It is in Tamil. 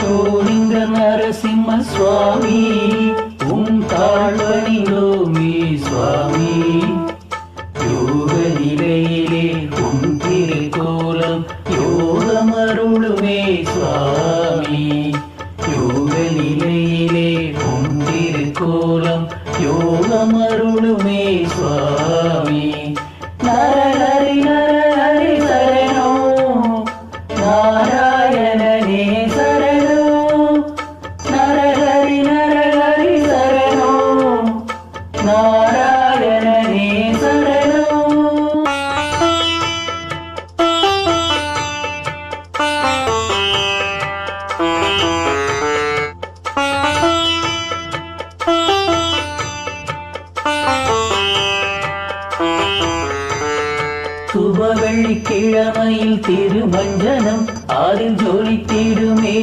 கோலிங்க நரசிம்ம சுவாமி உம் தாழ்வணிந்தோமே சுவாமி யோக நிலையிலே உன் திருக்கோலம் யோகமருளுமே சுவாமி. யோக நிலையிலே உன் திருக்கோலம் யோகமருளுமே சுவாமி. நரஹரி நரஹரி சரணோ நாரா நாராயணனே சரணோ சுப வெள்ளிக்கிழமையில் திருமஞ்சனம் அதில் ஜொலித்திடுமே